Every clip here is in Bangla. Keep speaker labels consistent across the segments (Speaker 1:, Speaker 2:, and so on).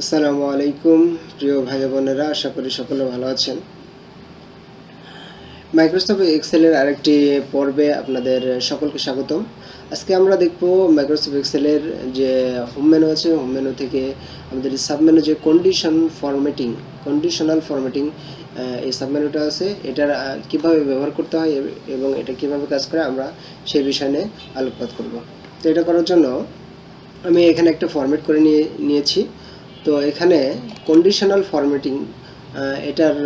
Speaker 1: আসসালামু আলাইকুম, প্রিয় ভাই বোনেরা, আশা করি সকলে ভালো আছেন। মাইক্রোসফট এক্সেলের আরেকটি পর্বে আপনাদের সকলকে স্বাগতম। আজকে আমরা দেখব মাইক্রোসফট এক্সেলের যে হোম মেনু আছে হোম মেনু থেকে আমাদের সাবমেনু যে কন্ডিশন ফরম্যাটিং কন্ডিশনাল ফরম্যাটিং এই সাবমেনুটা আছে, এটার কীভাবে ব্যবহার করতে হয় এবং এটা কীভাবে কাজ করে আমরা সেই বিষয় নিয়ে আলোকপাত করব। তো এটা করার জন্য আমি এখানে একটা ফরম্যাট করে নিয়ে, নিয়েছি। তো এখানে কন্ডিশনাল ফরম্যাটিং এটার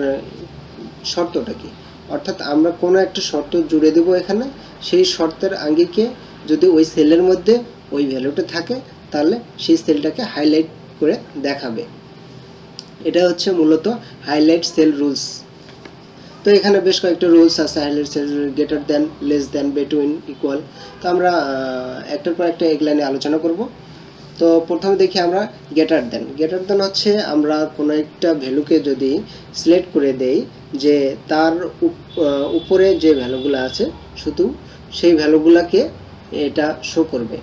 Speaker 1: শর্তটা কি? অর্থাৎ আমরা কোনো একটা শর্ত জুড়ে দেব এখানে, সেই শর্তের আঙ্গিকে যদি ওই সেলের মধ্যে ওই ভ্যালুটা থাকে, তাহলে সেই সেলটাকে হাইলাইট করে দেখাবে। এটা হচ্ছে মূলত হাইলাইট সেল রুলস তো এখানে বেশ কয়েকটা রুলস আছে highlight cell greater than less than between equal তো আমরা একটার পর একটা এগুলা নিয়ে আলোচনা করব। তো প্রথমে দেখি আমরা গেটার দেন গেটার দেন হচ্ছে আমরা কোনো একটা ভ্যালুকে যদি সিলেক্ট করে দেই যে তার উপ- উপরে যে ভ্যালুগুলো আছে, শুধু সেই ভ্যালুগুলোকে এটা শো করবে।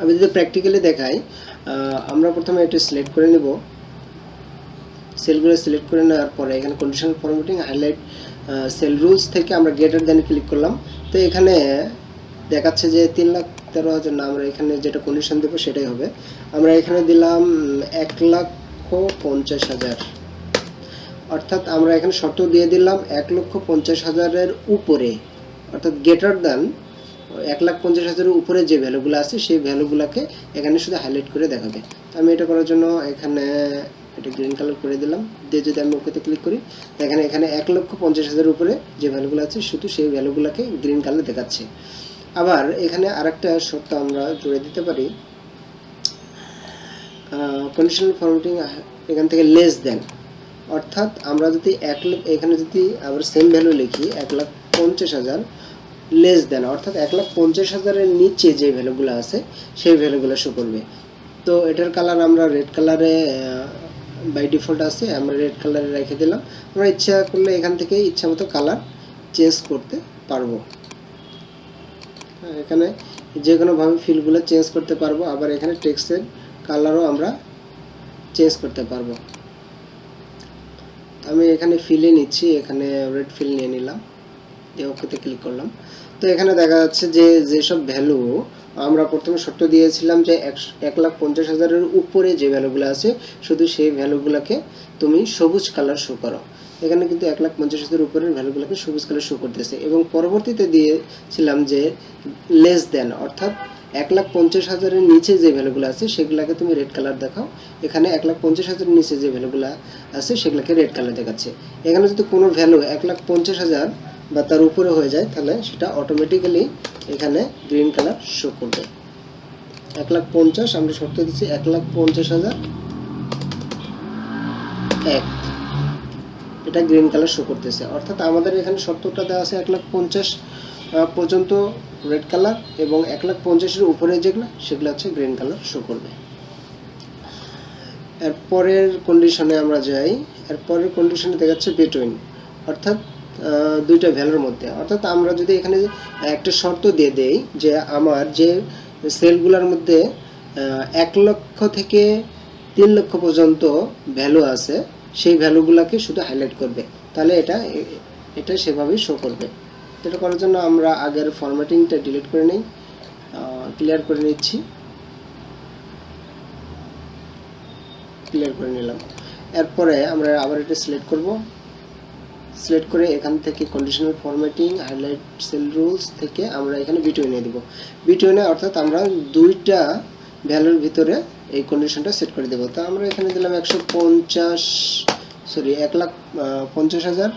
Speaker 1: আমি যদি প্র্যাকটিক্যালি দেখাই আমরা প্রথমে এটা সিলেক্ট করে নেব। সেলগুলো সিলেক্ট করে নেওয়ার পরে এখানে conditional formatting highlight cell rules থেকে আমরা গেটার দেন ক্লিক করলাম। তো এখানে দেখাচ্ছে যে তিন লাখ তেরো হাজার না, আমরা এখানে যেটা কন্ডিশন দেবো সেটাই হবে। আমরা এখানে দিলাম এক লক্ষ পঞ্চাশ হাজার। অর্থাৎ আমরা এখানে শর্ত দিয়ে দিলাম, এক লক্ষ পঞ্চাশ হাজারের উপরে। অর্থাৎ গ্রেটার দেন এক লাখ পঞ্চাশ হাজারের উপরে যে ভ্যালুগুলো আছে, সেই ভ্যালুগুলোকে এখানে শুধু হাইলাইট করে দেখাবে। তো আমি এটা করার জন্য এখানে এটা গ্রিন কালার করে দিলাম। দিয়ে যদি আমি ওকেতে ক্লিক করি এখানে এখানে এক লক্ষ পঞ্চাশ হাজারের উপরে যে ভ্যালুগুলো আছে, শুধু সেই ভ্যালুগুলোকে গ্রিন কালার দেখাচ্ছে। আবার এখানে আরেকটা শর্ত আমরা জুড়ে দিতে পারি। কন্ডিশনাল ফর্মেটিং এখান থেকে লেস দেন অর্থাৎ আমরা যদি এক এখানে যদি আবার সেম ভ্যালু লিখি, এক লাখ পঞ্চাশ হাজার লেস দেন অর্থাৎ এক লাখ পঞ্চাশ হাজারের নিচে যে ভ্যালুগুলো আছে, সেই ভ্যালুগুলো শো করবে। তো এটার কালার আমরা রেড কালারে বাই ডিফল্ট আছে, আমরা রেড কালারে রেখে দিলাম। আমরা ইচ্ছা করলে এখান থেকে ইচ্ছা মতো কালার চেঞ্জ করতে পারব। হ্যাঁ, এখানে যে কোনোভাবে ফিলগুলো চেঞ্জ করতে পারব। আবার এখানে টেক্সটের কালারও আমরা চেঞ্জ করতে পারব। আমি এখানে ফিলে নিচ্ছি এখানে রেড ফিল নিয়ে নিলাম। দিয়ে ওকেতে ক্লিক করলাম। তো এখানে দেখা যাচ্ছে যে যেসব ভ্যালু আমরা প্রথমে শর্ত দিয়েছিলাম যে এক লাখ পঞ্চাশ হাজারের উপরে যে ভ্যালুগুলো আছে, শুধু সেই ভ্যালুগুলোকে তুমি সবুজ কালার শো করো। এখানে কিন্তু এক লাখ পঞ্চাশ হাজারের উপরের ভ্যালুগুলোকে সবুজ কালার শো করতেছে। এবং পরবর্তীতে দিয়েছিলাম যে লেস দেন অর্থাৎ এক লাখ পঞ্চাশ হাজারের নিচে যে ভ্যালুগুলো আছে, সেগুলোকে তুমি রেড কালার দেখাও। এখানে এক লাখ পঞ্চাশ হাজারের নিচে যে ভ্যালুগুলো আছে, সেগুলোকে রেড কালার দেখাচ্ছে। এখানে যদি কোনো ভ্যালু এক লাখ পঞ্চাশ হাজার বা তার উপরে হয়ে যায়, তাহলে সেটা অটোমেটিক্যালি এখানে গ্রিন কালার শো করবে। এক লাখ পঞ্চাশ, আমরা শর্ত দিচ্ছি এক লাখ পঞ্চাশ হাজার এক। এটা গ্রিন কালার শো করতেছে। অর্থাৎ আমাদের এখানে শর্তটা দেওয়া আছে এক লাখ পঞ্চাশ পর্যন্ত রেড কালার এবং এক লাখ পঞ্চাশের উপরে যেগুলো সেগুলো হচ্ছে গ্রিন কালার শো করবে। এরপরের কন্ডিশনে আমরা যাই। এরপরের কন্ডিশনে দেখাচ্ছে বিটুইন অর্থাৎ দুইটা ভ্যালুর মধ্যে। অর্থাৎ আমরা যদি এখানে একটা শর্ত দিয়ে দেই যে আমার যে সেলগুলোর মধ্যে এক লক্ষ থেকে তিন লক্ষ পর্যন্ত ভ্যালু আছে, সেই ভ্যালুগুলোকে শুধু হাইলাইট করবে। তাহলে এটা এটা সেভাবেই শো করবে। এটা করার জন্য আমরা আগের ফরম্যাটিংটা ডিলিট করে নিই। ক্লিয়ার করে নিচ্ছি। ক্লিয়ার করে নিলাম। এরপরে আমরা আবার এটা সিলেক্ট করব। সিলেক্ট করে এখান থেকে conditional formatting highlight cell rules থেকে আমরা এখানে বিটুইনে দেব। বিটুইনে অর্থাৎ আমরা দুইটা ভ্যালুর ভিতরে এই কন্ডিশনটা সেট করে দেবো। তা আমরা এখানে দিলাম একশো পঞ্চাশ সরি এক লাখ পঞ্চাশ হাজার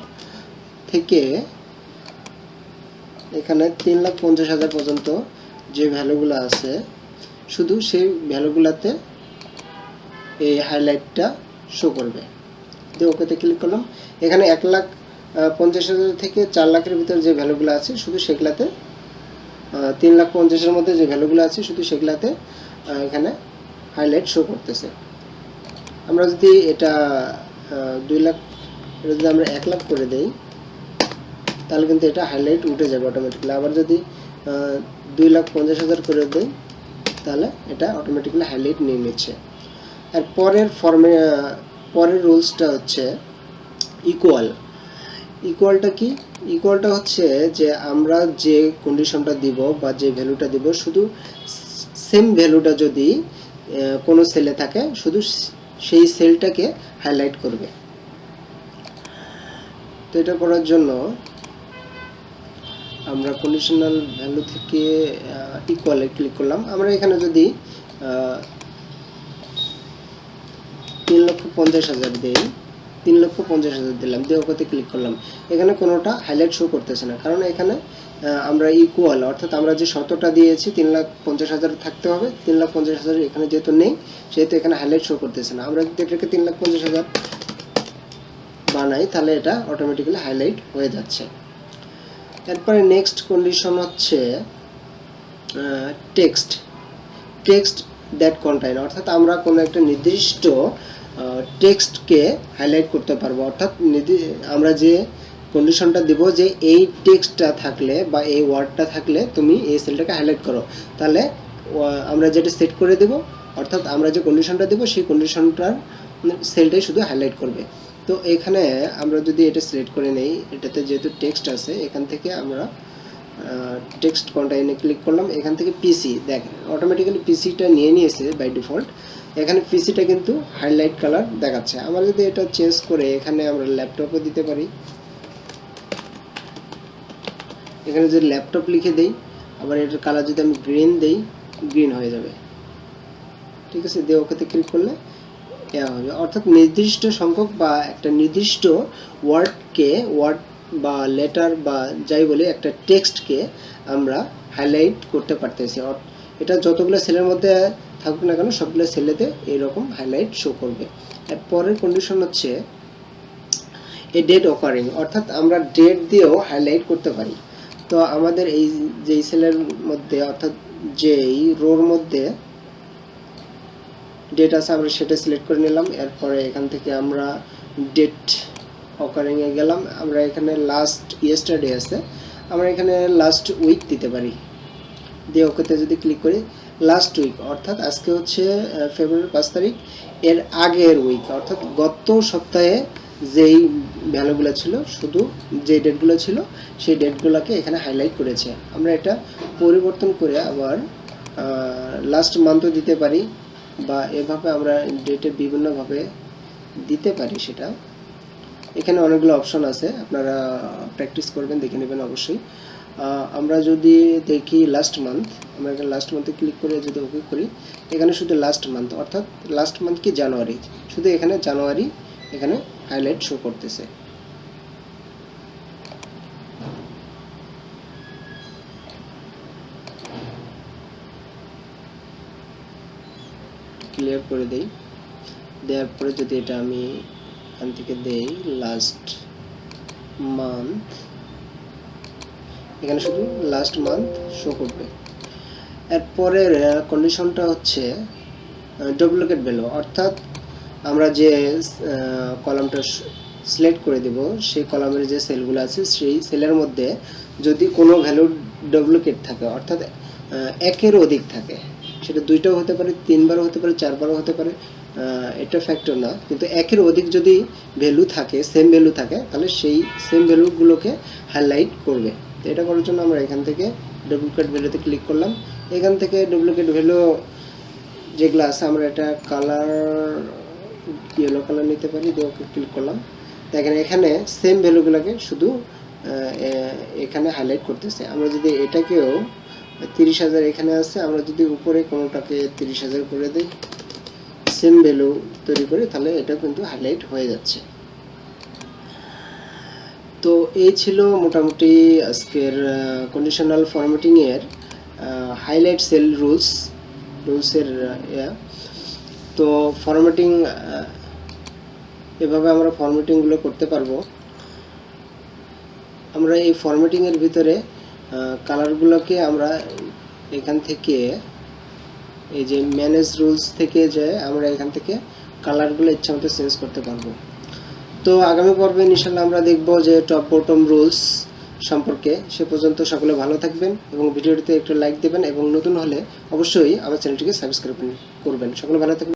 Speaker 1: থেকে এখানে তিন লাখ পঞ্চাশ হাজার পর্যন্ত যে ভ্যালুগুলো আছে, শুধু সেই ভ্যালুগুলোতে এই হাইলাইটটা শো করবে। দিয়ে ওকেতে ক্লিক করলাম। এখানে এক লাখ পঞ্চাশ হাজার থেকে চার লাখের ভিতরে যে ভ্যালুগুলো আছে, শুধু সেগুলাতে তিন লাখ পঞ্চাশের মধ্যে যে ভ্যালুগুলো আছে, শুধু সেগুলাতে এখানে হাইলাইট শো করতেছে। আমরা যদি এটা দুই লাখ যদি আমরা এক লাখ করে দেই, তাহলে কিন্তু এটা হাইলাইট উঠে যাবে অটোমেটিক্যালি আবার যদি দুই লাখ পঞ্চাশ হাজার করে দেই, তাহলে এটা অটোমেটিক্যালি হাইলাইট নিয়ে নিচ্ছে। আর পরের ফর্মে পরের রুলসটা হচ্ছে ইকুয়াল ইকুয়ালটা কি? ইকুয়ালটা হচ্ছে যে আমরা যে কন্ডিশনটা দিব বা যে ভ্যালুটা দিব, শুধু সেম ভ্যালুটা যদি কোনো সেলে থাকে, শুধু সেই সেলটাকে হাইলাইট করবে। তো এটা করার জন্য আমরা কন্ডিশনাল ভ্যালু থেকে ইকুয়ালে ক্লিক করলাম। আমরা এখানে যদি তিন লক্ষ পঞ্চাশ হাজার দিই তিন লক্ষ পঞ্চাশ হাজার দিলাম দিয়ে ওকে ক্লিক করলাম। এখানে কোনোটা হাইলাইট শো করতেছে না। কারণ এখানে আমরা ইকুয়াল অর্থাৎ আমরা যে শতটা দিয়েছি, তিন লাখ পঞ্চাশ হাজার থাকতে হবে। তিন লাখ পঞ্চাশ হাজার এখানে যেহেতু নেই, সেহেতু এখানে হাইলাইট শো করতেছে না। আমরা যদি এটাকে তিন লাখ পঞ্চাশ হাজার বানাই, তাহলে এটা অটোমেটিক্যালি হাইলাইট হয়ে যাচ্ছে। এরপরে নেক্সট কন্ডিশন হচ্ছে টেক্সট টেক্সট দ্যাট কন্টাইন অর্থাৎ আমরা কোনো একটা নির্দিষ্ট টেক্সটকে হাইলাইট করতে পারব। অর্থাৎ আমরা যে কন্ডিশনটা দিব যে এই টেক্সটটা থাকলে বা এই ওয়ার্ডটা থাকলে তুমি এই সেলটাকে হাইলাইট করো। তাহলে আমরা যেটা সেট করে দেব, অর্থাৎ আমরা যে কন্ডিশনটা দেব, সেই কন্ডিশনটার সেলটাই শুধু হাইলাইট করবে। তো এখানে আমরা যদি এটা সিলেক্ট করে নেই, এটাতে যেহেতু টেক্সট আছে, এখান থেকে আমরা টেক্সট কন্টাইনে ক্লিক করলাম, এখান থেকে পিসি দেখ অটোমেটিক্যালি পিসিটা নিয়ে নিয়েছে বাই ডিফল্ট এখানে পিসিটা কিন্তু হাইলাইট কালার দেখাচ্ছে। আমরা যদি এটা চেঞ্জ করে এখানে আমরা ল্যাপটপে দিতে পারি। এখানে যদি ল্যাপটপ লিখে দেই, আবার এটার কালার যদি আমি গ্রিন দেই গ্রিন হয়ে যাবে। ঠিক আছে? দিয়ে ওকেতে ক্লিক করলে দেওয়া হবে। অর্থাৎ নির্দিষ্ট সংখ্যক বা একটা নির্দিষ্ট ওয়ার্ডকে ওয়ার্ড বা লেটার বা যাই বলি, একটা টেক্সটকে আমরা হাইলাইট করতে পারতেছি। এটা যতগুলো সেলের মধ্যে থাকুক না কেন, সবগুলো সেলেতে এইরকম হাইলাইট শো করবে। পরের কন্ডিশন হচ্ছে এ ডেট অকারিং অর্থাৎ আমরা ডেট দিয়েও হাইলাইট করতে পারি। তো আমাদের এই যেই সেলের মধ্যে, অর্থাৎ যেই রোর মধ্যে ডেট আছে, আমরা সেটা সিলেক্ট করে নিলাম। এরপরে এখান থেকে আমরা ডেট অকারিংয়ে গেলাম। আমরা এখানে লাস্ট ইয়েস্টারডে আছে। আমরা এখানে লাস্ট উইক দিতে পারি। দিয়ে ওকেতে যদি ক্লিক করি লাস্ট উইক অর্থাৎ আজকে হচ্ছে ফেব্রুয়ারি পাঁচ তারিখ, এর আগের উইক অর্থাৎ গত সপ্তাহে যেই ভ্যালুগুলো ছিল, শুধু যে ডেটগুলো ছিল, সেই ডেটগুলোকে এখানে হাইলাইট করেছে। আমরা এটা পরিবর্তন করে আবার লাস্ট মান্থও দিতে পারি বা এভাবে আমরা ডেটে বিভিন্নভাবে দিতে পারি সেটা। এখানে অনেকগুলো অপশন আছে, আপনারা প্র্যাকটিস করবেন, দেখে নেবেন অবশ্যই। আমরা যদি দেখি লাস্ট মান্থ আমরা এখানে লাস্ট মান্থে ক্লিক করে যদি ওকে করি, এখানে শুধু লাস্ট মান্থ অর্থাৎ লাস্ট মান্থ কি জানুয়ারি শুধু এখানে জানুয়ারি এখানে হাইলাইট শো করতেছে। ক্লিয়ার করে দেই। দেওয়ার পরে যদি এটা আমি এখান থেকে দেই লাস্ট মান্থ এখানে শুধু লাস্ট মান্থ শো করবে। এরপরের কন্ডিশনটা হচ্ছে ডুপ্লিকেট ভ্যালু অর্থাৎ আমরা যে কলামটা সিলেক্ট করে দেব, সেই কলামের যে সেলগুলো আছে, সেই সেলের মধ্যে যদি কোনো ভ্যালু ডুপ্লিকেট থাকে, অর্থাৎ একের অধিক থাকে, সেটা দুইটাও হতে পারে, তিনবারও হতে পারে, চারবারও হতে পারে এটা ফ্যাক্টর না। কিন্তু একের অধিক যদি ভ্যালু থাকে সেম ভ্যালু থাকে, তাহলে সেই সেম ভ্যালুগুলোকে হাইলাইট করবে। তো এটা করার জন্য আমরা এখান থেকে ডুপ্লিকেট ভ্যালুতে ক্লিক করলাম। এখান থেকে ডুপ্লিকেট ভ্যালু যেগুলো আছে, আমরা এটা কালার ইয়েলো কালার নিতে পারি দিয়ে ওকে ক্লিক করলাম। দেখেন এখানে সেম ভ্যালুগুলোকে শুধু এখানে হাইলাইট করতেছে। আমরা যদি এটাকেও তিরিশ হাজার এখানে আছে, আমরা যদি উপরে কোনোটাকে তিরিশ হাজার করে দিই সেম ভ্যালু তৈরি করি, তাহলে এটা কিন্তু হাইলাইট হয়ে যাচ্ছে। তো এই ছিল মোটামুটি আজকের কন্ডিশনাল ফরম্যাটিংয়ের হাইলাইট সেল রুলস রুলসের ইয়া। তো ফরম্যাটিং এভাবে আমরা ফরম্যাটিংগুলো করতে পারব। আমরা এই ফরম্যাটিংয়ের ভিতরে কালারগুলোকে আমরা এখান থেকে, এই যে ম্যানেজ রুলস থেকে যে আমরা এখান থেকে কালারগুলো ইচ্ছা মতো চেঞ্জ করতে পারব। তো আগামী পর্বে ইনশাল্লাহ আমরা দেখব যে টপ বটম রুলস সম্পর্কে। সে পর্যন্ত সকলে ভালো থাকবেন এবং ভিডিওটিতে একটু লাইক দেবেন এবং নতুন হলে অবশ্যই আমার চ্যানেলটিকে সাবস্ক্রাইব করবেন। সকলে ভালো থাকবেন।